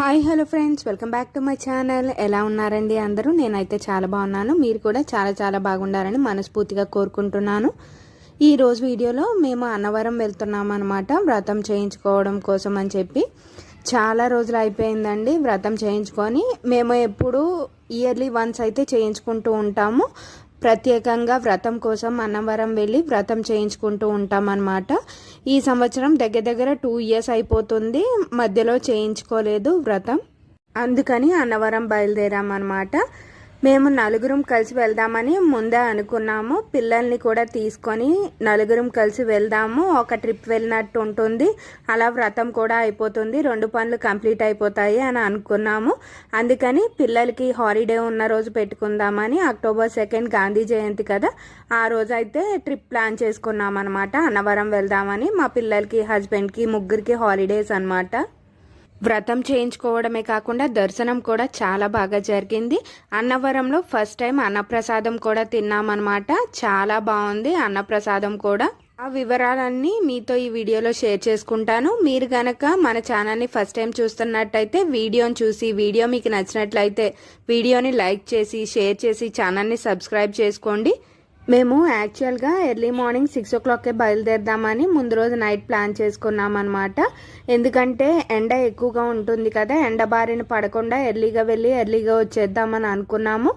Hi hello friends. Welcome back to my channel. ఎలా ఉన్నారండి అందరూ? నేనైతే చాలా బాగున్నాను. మీరు కూడా చాలా చాలా బాగుండాలని మనస్ఫూర్తిగా కోరుకుంటున్నాను. ఈ రోజు వీడియోలో మేము అన్నవరం వెళ్తున్నాం అనమాట వ్రతం చేయించుకోవడం కోసం అని చెప్పి చాలా రోజులు అయిపోయిందండి వ్రతం చేయించుకొని. మేము ఎప్పుడు ఇయర్లీ వన్స్ అయితే చేయించుకుంటూ ఉంటాము. ప్రత్యేకంగా వ్రతం కోసం అన్నవరం వెళ్ళి వ్రతం చేయించుకుంటూ ఉంటామన్నమాట. ఈ సంవత్సరం దగ్గర దగ్గర టూ ఇయర్స్ అయిపోతుంది. మధ్యలో చేయించుకోలేదు వ్రతం. అందుకని అన్నవరం బయలుదేరామన్నమాట. మేము నలుగురం కలిసి వెళ్దామని ముందే అనుకున్నాము. పిల్లల్ని కూడా తీసుకొని నలుగురం కలిసి వెళ్దాము. ఒక ట్రిప్ వెళ్ళినట్టు ఉంటుంది. అలా వ్రతం కూడా అయిపోతుంది. రెండు పనులు కంప్లీట్ అయిపోతాయి అని అనుకున్నాము. అందుకని పిల్లలకి హాలిడే ఉన్న రోజు పెట్టుకుందామని అక్టోబర్ సెకండ్ గాంధీ జయంతి కదా ఆ రోజు అయితే ట్రిప్ ప్లాన్ చేసుకున్నాం అనమాట అన్నవరం వెళ్దామని మా పిల్లలకి హస్బెండ్కి ముగ్గురికి హాలిడేస్ అనమాట వ్రతం చేయించుకోవడమే కాకుండా దర్శనం కూడా చాలా బాగా జరిగింది. అన్నవరంలో ఫస్ట్ టైం అన్నప్రసాదం కూడా తిన్నామన్నమాట. చాలా బాగుంది అన్నప్రసాదం కూడా. ఆ వివరాలన్నీ మీతో ఈ వీడియోలో షేర్ చేసుకుంటాను. మీరు గనక మన ఛానల్ని ఫస్ట్ టైం చూస్తున్నట్టయితే వీడియోని చూసి వీడియో మీకు నచ్చినట్లయితే వీడియోని లైక్ చేసి షేర్ చేసి ఛానల్ని సబ్స్క్రైబ్ చేసుకోండి. మేము యాక్చువల్గా ఎర్లీ మార్నింగ్ సిక్స్ ఓ క్లాక్కే బయలుదేరదామని ముందు రోజు నైట్ ప్లాన్ చేసుకున్నాం అనమాట ఎందుకంటే ఎండ ఎక్కువగా ఉంటుంది కదా ఎండ బారిన పడకుండా ఎర్లీగా వెళ్ళి ఎర్లీగా వచ్చేద్దామని అనుకున్నాము.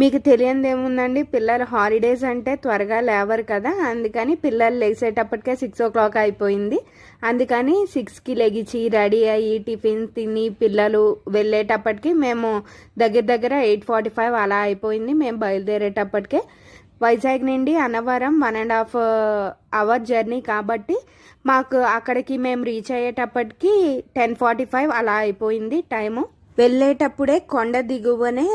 మీకు తెలియంది ఏముందండి పిల్లలు హాలిడేస్ అంటే త్వరగా లేవరు కదా అందుకని పిల్లలు లేచేటప్పటికే సిక్స్ ఓ క్లాక్ అయిపోయింది. అందుకని సిక్స్కి లెగిచి రెడీ అయ్యి టిఫిన్ తిని పిల్లలు వెళ్ళేటప్పటికి మేము దగ్గర దగ్గర ఎయిట్ ఫార్టీ ఫైవ్ అలా అయిపోయింది మేము బయలుదేరేటప్పటికే. వైజాగ్ నుండి Annavaram one and half uh, hour journey కాబట్టి మాకు అక్కడికి మేము రీచ్ అయ్యేటప్పటికి టెన్ ఫార్టీ ఫైవ్ అలా అయిపోయింది టైము. వెళ్ళేటప్పుడే కొండ దిగువనే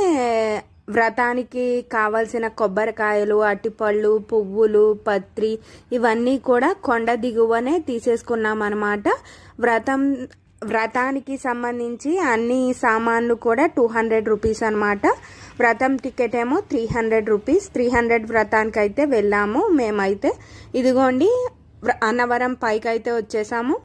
వ్రతానికి కావలసిన కొబ్బరికాయలు అట్టిపళ్ళు పువ్వులు పత్రి ఇవన్నీ కూడా కొండ దిగువనే తీసేసుకున్నాం అనమాట వ్రతం వ్రతానికి సంబంధించి అన్ని సామాన్లు కూడా టూ హండ్రెడ్ రూపీస్ అనమాట వ్రతం టికెట్ ఏమో three hundred rupees. Three hundred వ్రతానికి అయితే వెళ్ళాము. మేమైతే ఇదిగోండి అన్నవరం పైకి అయితే వచ్చేసాము.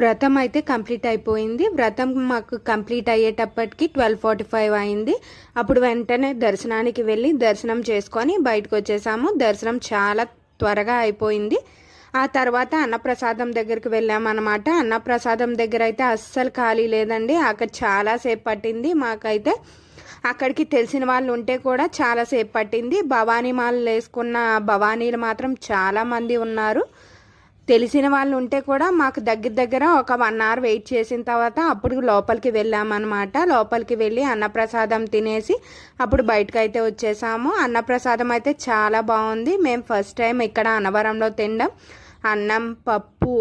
వ్రతం అయితే కంప్లీట్ అయిపోయింది. వ్రతం మాకు కంప్లీట్ అయ్యేటప్పటికి ట్వెల్వ్ ఫార్టీ ఫైవ్ అయింది. అప్పుడు వెంటనే దర్శనానికి వెళ్ళి దర్శనం చేసుకొని బయటకు వచ్చేసాము. దర్శనం చాలా త్వరగా అయిపోయింది. ఆ తర్వాత అన్నప్రసాదం దగ్గరికి వెళ్ళామన్నమాట. అన్నప్రసాదం దగ్గర అయితే అస్సలు ఖాళీ లేదండి. అక్కడ చాలాసేపు పట్టింది మాకైతే. అక్కడికి తెలిసిన వాళ్ళు ఉంటే కూడా చాలాసేపు పట్టింది. భవానీ మాలలు వేసుకున్న భవానీలు మాత్రం చాలామంది ఉన్నారు. తెలిసిన వాళ్ళు ఉంటే కూడా మాకు దగ్గర దగ్గర ఒక వన్ అవర్ వెయిట్ చేసిన తర్వాత అప్పుడు లోపలికి వెళ్ళామన్నమాట. లోపలికి వెళ్ళి అన్నప్రసాదం తినేసి అప్పుడు బయటకు అయితే వచ్చేసాము. అన్నప్రసాదం అయితే చాలా బాగుంది. మేము ఫస్ట్ టైం ఇక్కడ అన్నవరంలో తినడం అన్నం పప్పు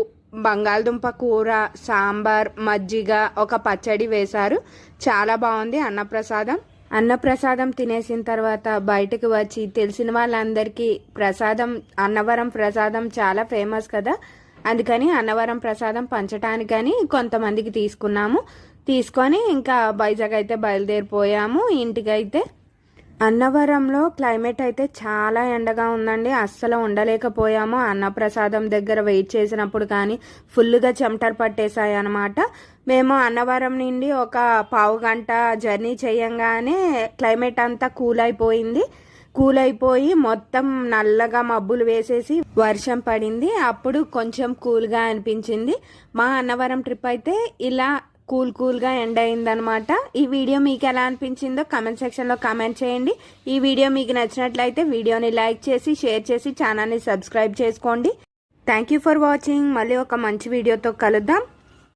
బంగాళదుంప కూర సాంబార్ మజ్జిగ ఒక పచ్చడి వేశారు. చాలా బాగుంది అన్నప్రసాదం. అన్నప్రసాదం తినేసిన తర్వాత బయటకు వచ్చి తెలిసిన వాళ్ళందరికీ ప్రసాదం అన్నవరం ప్రసాదం చాలా ఫేమస్ కదా. అందుకని అన్నవరం ప్రసాదం పంచటానికని కొంతమందికి తీసుకున్నాము. తీసుకొని ఇంకా వైజాగ్ అయితే బయలుదేరిపోయాము. ఇంటికైతే అన్నవరంలో క్లైమేట్ అయితే చాలా ఎండగా ఉందండి. అస్సలు ఉండలేకపోయాము. అన్నప్రసాదం దగ్గర వెయిట్ చేసినప్పుడు కానీ ఫుల్గా చెమటలు పట్టేశాయి అనమాట మేము అన్నవరం నుండి ఒక పావు గంట జర్నీ చేయంగానే క్లైమేట్ అంతా కూల్ అయిపోయింది. కూల్ అయిపోయి మొత్తం నల్లగా మబ్బులు వేసేసి వర్షం పడింది. అప్పుడు కొంచెం కూల్గా అనిపించింది. మా అన్నవరం ట్రిప్ అయితే ఇలా కూల్ కూల్గా ఎండ్ అయిందనమాట ఈ వీడియో మీకు ఎలా అనిపించిందో కమెంట్ సెక్షన్లో కమెంట్ చేయండి. ఈ వీడియో మీకు నచ్చినట్లయితే వీడియోని లైక్ చేసి షేర్ చేసి ఛానల్ని సబ్స్క్రైబ్ చేసుకోండి. థ్యాంక్ యూ ఫర్ వాచింగ్ మళ్ళీ ఒక మంచి వీడియోతో కలుద్దాం.